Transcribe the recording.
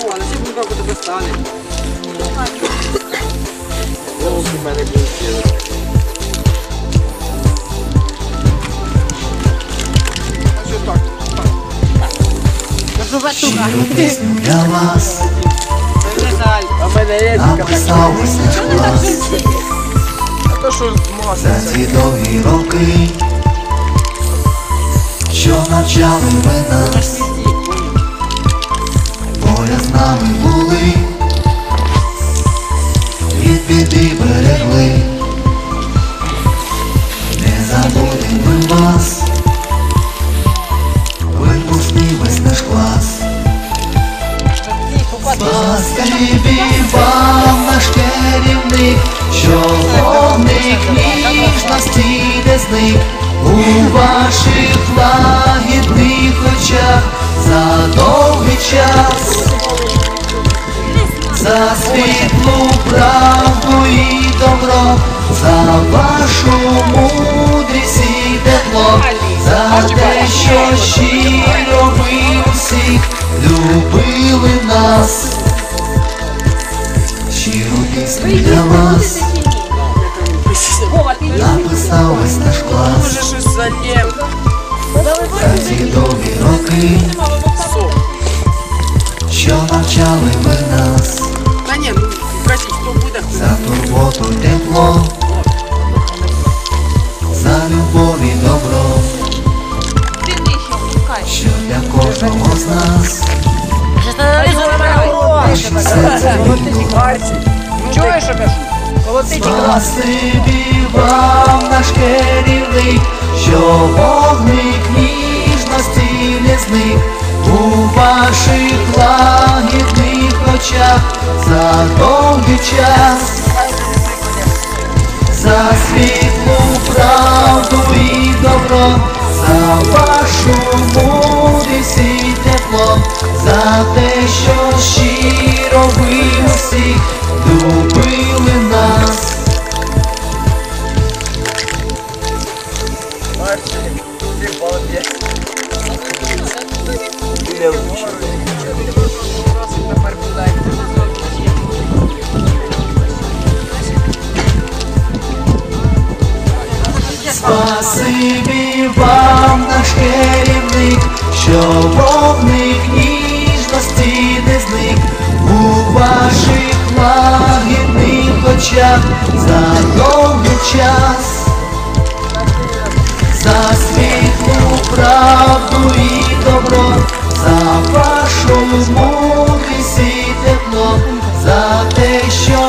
А на сьогодні як тебе стане. Голос у мене для вас А мене є А то що за ці довгі роки, що навчали ви нас, нами були, від біди берегли, не забудем ми вас, випускний весь наш клас. Спасибі вам наш керівник, що вогник ніжності не зник у ваших лагідних очах за довгий час, за світлу правду і добро, за вашу мудрість і тепло, за те, що щиро ви всіх любили нас. Щиру пісню для вас. написав весь наш клас за ці довгі роки, що навчали ви нас за турботу тепло, за любов і добро, що для кожного з нас. Чуєш, що кажу? Спасибі вам наш керівник, що вогник ніжності не зник у ваших лагідних очах за довгий час, за світлу правду і добро, за вашу мудрість і тепло, за те, що щиро ви усіх любили нас. Ти молодець. спасибі вам наш керівник, що вогник ніжності не зник у ваших лагідних очах за довгий час, за світлу правду і добро, за вашу мудрість і тепло, за те, що.